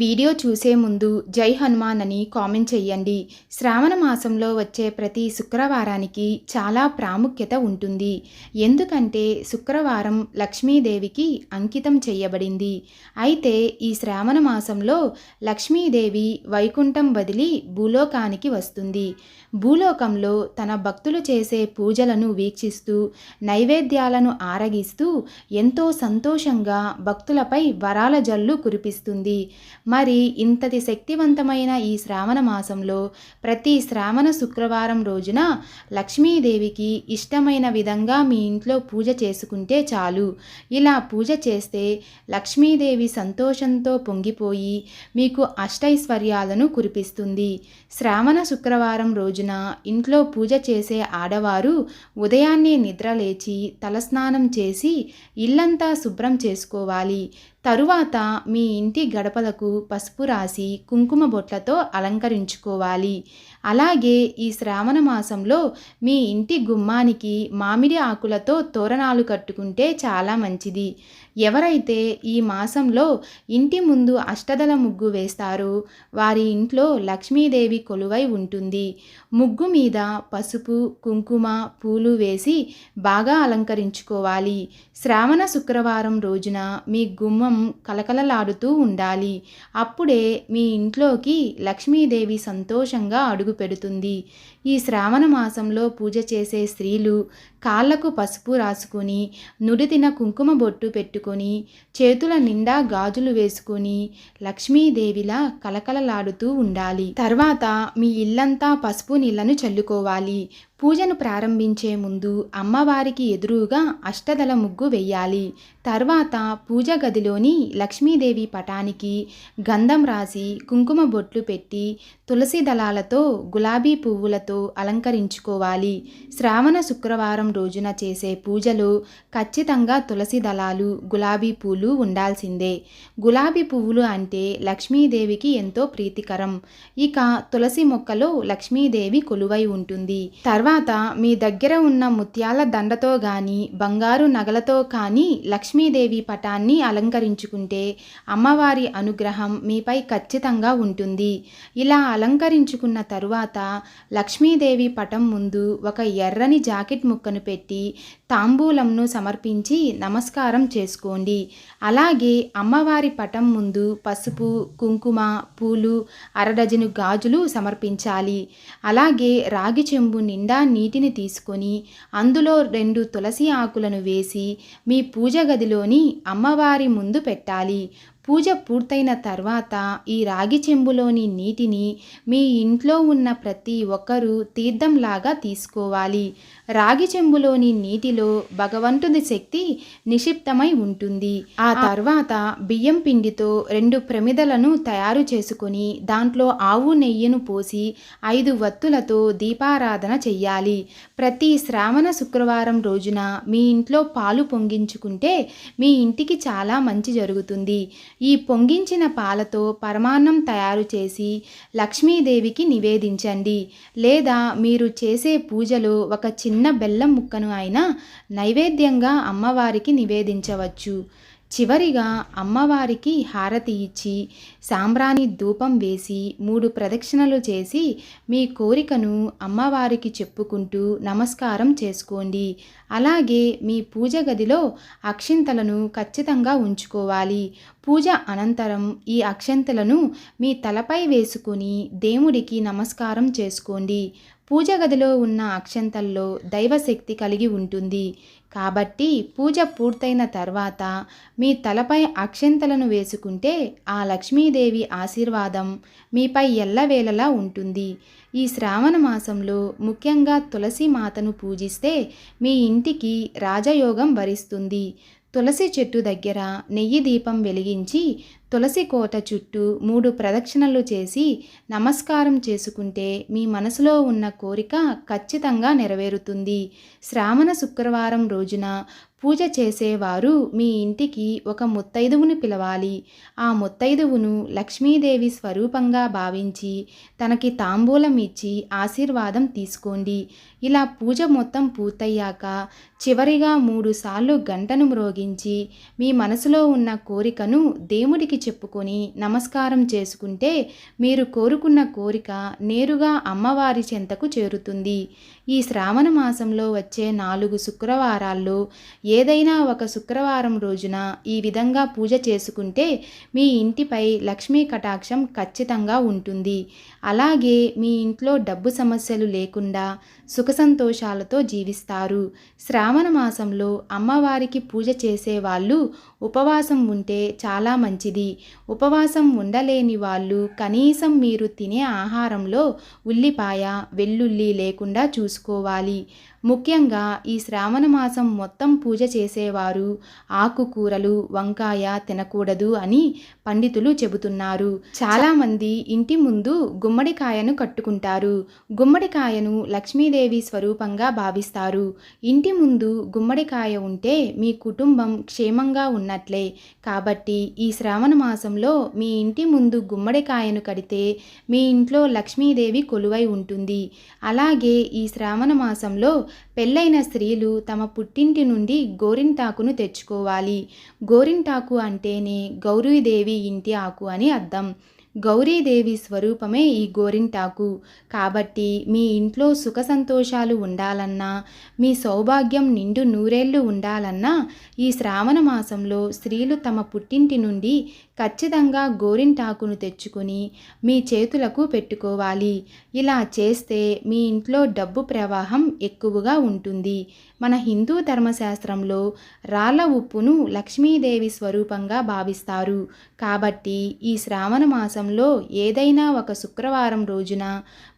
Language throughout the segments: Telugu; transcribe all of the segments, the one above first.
వీడియో చూసే ముందు జై హనుమాన్ అని కామెంట్ చేయండి శ్రావణ మాసంలో వచ్చే ప్రతి శుక్రవారానికి చాలా ప్రాముఖ్యత ఉంటుంది. ఎందుకంటే శుక్రవారం లక్ష్మీదేవికి అంకితం చేయబడింది అయితే ఈ శ్రావణ మాసంలో లక్ష్మీదేవి వైకుంఠం వదిలి భూలోకానికి వస్తుంది. భూలోకంలో తన భక్తులు చేసే పూజలను వీక్షిస్తూ నైవేద్యాలను ఆరగిస్తూ ఎంతో సంతోషంగా భక్తులపై వరాల జల్లు కురిపిస్తుంది. మరి ఇంతటి శక్తివంతమైన ఈ శ్రావణ మాసంలో ప్రతి శ్రావణ శుక్రవారం రోజున లక్ష్మీదేవికి ఇష్టమైన విధంగా మీ ఇంట్లో పూజ చేసుకుంటే చాలు. ఇలా పూజ చేస్తే లక్ష్మీదేవి సంతోషంతో పొంగిపోయి మీకు అష్టైశ్వర్యాలను కురిపిస్తుంది. శ్రావణ శుక్రవారం రోజున ఇంట్లో పూజ చేసే ఆడవారు ఉదయాన్నే నిద్రలేచి తలస్నానం చేసి ఇల్లంతా శుభ్రం చేసుకోవాలి. తరువాత మీ ఇంటి గడపలకు పసుపు రాసి కుంకుమ బొట్లతో అలంకరించుకోవాలి. అలాగే ఈ శ్రావణ మాసంలో మీ ఇంటి గుమ్మానికి మామిడి ఆకులతో తోరణాలు కట్టుకుంటే చాలా మంచిది. ఎవరైతే ఈ మాసంలో ఇంటి ముందు అష్టదల ముగ్గు వేస్తారో వారి ఇంట్లో లక్ష్మీదేవి కొలువై ఉంటుంది. ముగ్గు మీద పసుపు కుంకుమ పూలు వేసి బాగా అలంకరించుకోవాలి. శ్రావణ శుక్రవారం రోజున మీ గుమ్మం కలకలలాడుతూ ఉండాలి. అప్పుడే మీ ఇంట్లోకి లక్ష్మీదేవి సంతోషంగా అడుగు పెడుతుంది. ఈ శ్రావణ మాసంలో పూజ చేసే స్త్రీలు కాళ్ళకు పసుపు రాసుకొని నుడితిన కుంకుమ బొట్టు పెట్టుకొని చేతుల నిండా గాజులు వేసుకొని లక్ష్మీదేవిలా కలకలలాడుతూ ఉండాలి. తర్వాత మీ ఇల్లంతా పసుపు నీళ్ళను చల్లుకోవాలి. పూజను ప్రారంభించే ముందు అమ్మవారికి ఎదురుగా అష్టదల ముగ్గు వెయ్యాలి తర్వాత పూజ గదిలోని లక్ష్మీదేవి పటానికి గంధం రాసి కుంకుమ బొట్లు పెట్టి తులసి దళాలతో గులాబీ పువ్వులతో అలంకరించుకోవాలి. శ్రావణ శుక్రవారం రోజున చేసే పూజలో ఖచ్చితంగా తులసి దళాలు గులాబీ పూలు ఉండాల్సిందే. గులాబీ పువ్వులు అంటే లక్ష్మీదేవికి ఎంతో ప్రీతికరం. ఇక తులసి మొక్కలో లక్ష్మీదేవి కొలువై ఉంటుంది. తర్వాత మీ దగ్గర ఉన్న ముత్యాల దండతో గాని బంగారు నగలతో కానీ లక్ష్మీదేవి పటాన్ని అలంకరించుకుంటే అమ్మవారి అనుగ్రహం మీపై ఖచ్చితంగా ఉంటుంది. ఇలా అలంకరించుకున్న తరువాత లక్ష్మీదేవి పటం ముందు ఒక ఎర్రని జాకెట్ ముక్కను పెట్టి తాంబూలంను సమర్పించి నమస్కారం చేసుకోండి. అలాగే అమ్మవారి పటం ముందు పసుపు కుంకుమ పూలు అరడజను గాజులు సమర్పించాలి. అలాగే రాగి చెంబు నిండా నీటిని తీసుకొని అందులో రెండు తులసి ఆకులను వేసి మీ పూజ గదిలోని అమ్మవారి ముందు పెట్టాలి. పూజ పూర్తయిన తర్వాత ఈ రాగి చెంబులోని నీటిని మీ ఇంట్లో ఉన్న ప్రతి ఒక్కరూ తీర్థంలాగా తీసుకోవాలి. రాగి చెంబులోని నీటిలో భగవంతుడి శక్తి నిక్షిప్తమై ఉంటుంది. ఆ తర్వాత బియ్యం పిండితో రెండు ప్రమిదలను తయారు చేసుకొని దాంట్లో ఆవు నెయ్యిను పోసి ఐదు వత్తులతో దీపారాధన చెయ్యాలి. ప్రతి శ్రావణ శుక్రవారం రోజున మీ ఇంట్లో పాలు పొంగించుకుంటే మీ ఇంటికి చాలా మంచి జరుగుతుంది. ఈ పొంగించిన పాలతో పరమాన్నం తయారు చేసి లక్ష్మీదేవికి నివేదించండి. లేదా మీరు చేసే పూజలో ఒక చిన్న బెల్లం ముక్కను అయినా నైవేద్యంగా అమ్మవారికి నివేదించవచ్చు. చివరిగా అమ్మవారికి హారతి ఇచ్చి సాంబ్రాణి ధూపం వేసి మూడు ప్రదక్షిణలు చేసి మీ కోరికను అమ్మవారికి చెప్పుకుంటూ నమస్కారం చేసుకోండి. అలాగే మీ పూజ గదిలో అక్షింతలను ఖచ్చితంగా ఉంచుకోవాలి. పూజ అనంతరం ఈ అక్షంతలను మీ తలపై వేసుకుని దేవుడికి నమస్కారం చేసుకోండి. పూజ గదిలో ఉన్న అక్షంతల్లో దైవశక్తి కలిగి ఉంటుంది. కాబట్టి పూజ పూర్తయిన తర్వాత మీ తలపై అక్షంతలను వేసుకుంటే ఆ లక్ష్మీదేవి ఆశీర్వాదం మీపై ఎల్లవేళలా ఉంటుంది. ఈ శ్రావణ మాసంలో ముఖ్యంగా తులసి మాతను పూజిస్తే మీ ఇంటికి రాజయోగం వరిస్తుంది. తులసి చెట్టు దగ్గర నెయ్యి దీపం వెలిగించి తులసి కోట చుట్టూ మూడు ప్రదక్షిణలు చేసి నమస్కారం చేసుకుంటే మీ మనసులో ఉన్న కోరిక ఖచ్చితంగా నెరవేరుతుంది. శ్రావణ శుక్రవారం రోజున పూజ చేసేవారు మీ ఇంటికి ఒక ముత్తైదువును పిలవాలి. ఆ ముత్తైదువును లక్ష్మీదేవి స్వరూపంగా భావించి తనకి తాంబూలం ఇచ్చి ఆశీర్వాదం తీసుకోండి. ఇలా పూజ మొత్తం పూర్తయ్యాక చివరిగా మూడుసార్లు గంటను మ్రోగించి మీ మనసులో ఉన్న కోరికను దేవుడికి చెప్పుకొని నమస్కారం చేసుకుంటే మీరు కోరుకున్న కోరిక నేరుగా అమ్మవారి చెంతకు చేరుతుంది. ఈ శ్రావణ మాసంలో వచ్చే నాలుగు శుక్రవారాల్లో ఏదైనా ఒక శుక్రవారం రోజున ఈ విధంగా పూజ చేసుకుంటే మీ ఇంటిపై లక్ష్మీ కటాక్షం ఖచ్చితంగా ఉంటుంది. అలాగే మీ ఇంట్లో డబ్బు సమస్యలు లేకుండా సుఖ సంతోషాలతో జీవిస్తారు. శ్రావణ మాసంలో అమ్మవారికి పూజ చేసే వాళ్ళు ఉపవాసం ఉంటే చాలా మంచిది. ఉపవాసం ఉండలేని వాళ్ళు కనీసం మీరు తినే ఆహారంలో ఉల్లిపాయ వెల్లుల్లి లేకుండా చూసుకోవాలి. ముఖ్యంగా ఈ శ్రావణ మాసం మొత్తం పూజ చేసేవారు. ఆకుకూరలు వంకాయ తినకూడదు అని పండితులు చెబుతున్నారు. చాలామంది ఇంటి ముందు గుమ్మడికాయను కట్టుకుంటారు. గుమ్మడికాయను లక్ష్మీదేవి స్వరూపంగా భావిస్తారు. ఇంటి ముందు గుమ్మడికాయ ఉంటే మీ కుటుంబం క్షేమంగా ఉన్నట్లే. కాబట్టి ఈ శ్రావణ మాసంలో మీ ఇంటి ముందు గుమ్మడికాయను కడితే మీ ఇంట్లో లక్ష్మీదేవి కొలువై ఉంటుంది. అలాగే ఈ శ్రావణ మాసంలో పెళ్ళైన స్త్రీలు తమ పుట్టింటి నుండి గోరింటాకును తెచ్చుకోవాలి. గోరింటాకు అంటేనే గౌరీదేవి ఇంటి ఆకు అని అర్థం. గౌరీదేవి స్వరూపమే ఈ గోరింటాకు. కాబట్టి మీ ఇంట్లో సుఖ సంతోషాలు ఉండాలన్నా మీ సౌభాగ్యం నిండు నూరేళ్ళు ఉండాలన్నా ఈ శ్రావణ మాసంలో స్త్రీలు తమ పుట్టింటి నుండి ఖచ్చితంగా గోరింటాకును తెచ్చుకొని మీ చేతులకు పెట్టుకోవాలి. ఇలా చేస్తే మీ ఇంట్లో డబ్బు ప్రవాహం ఎక్కువగా ఉంటుంది. మన హిందూ ధర్మశాస్త్రంలో రాళ్ళ ఉప్పును లక్ష్మీదేవి స్వరూపంగా భావిస్తారు. కాబట్టి ఈ శ్రావణ మాసం మాసంలో ఏదైనా ఒక శుక్రవారం రోజున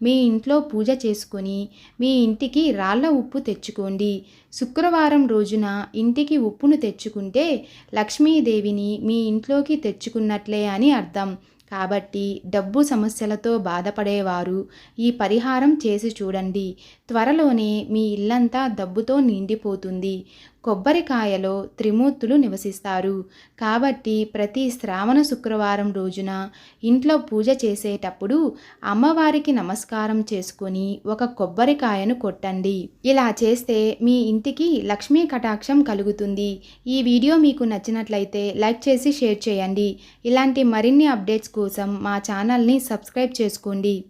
మీ ఇంట్లో పూజ చేసుకొని మీ ఇంటికి రాళ్ళ ఉప్పు తెచ్చుకోండి. శుక్రవారం రోజున ఇంటికి ఉప్పును తెచ్చుకుంటే లక్ష్మీదేవిని మీ ఇంట్లోకి తెచ్చుకున్నట్లే అని అర్థం. కాబట్టి డబ్బు సమస్యలతో బాధపడేవారు ఈ పరిహారం చేసి చూడండి. త్వరలోనే మీ ఇల్లంతా డబ్బుతో నిండిపోతుంది. కొబ్బరికాయలో త్రిమూర్తులు నివసిస్తారు. కాబట్టి ప్రతి శ్రావణ శుక్రవారం రోజున ఇంట్లో పూజ చేసేటప్పుడు అమ్మవారికి నమస్కారం చేసుకొని ఒక కొబ్బరికాయను కొట్టండి. ఇలా చేస్తే మీ ఇంటికి లక్ష్మీ కటాక్షం కలుగుతుంది. ఈ వీడియో మీకు నచ్చినట్లయితే లైక్ చేసి షేర్ చేయండి. ఇలాంటి మరిన్ని అప్డేట్స్ కోసం మా ఛానల్ని సబ్స్క్రైబ్ చేసుకోండి.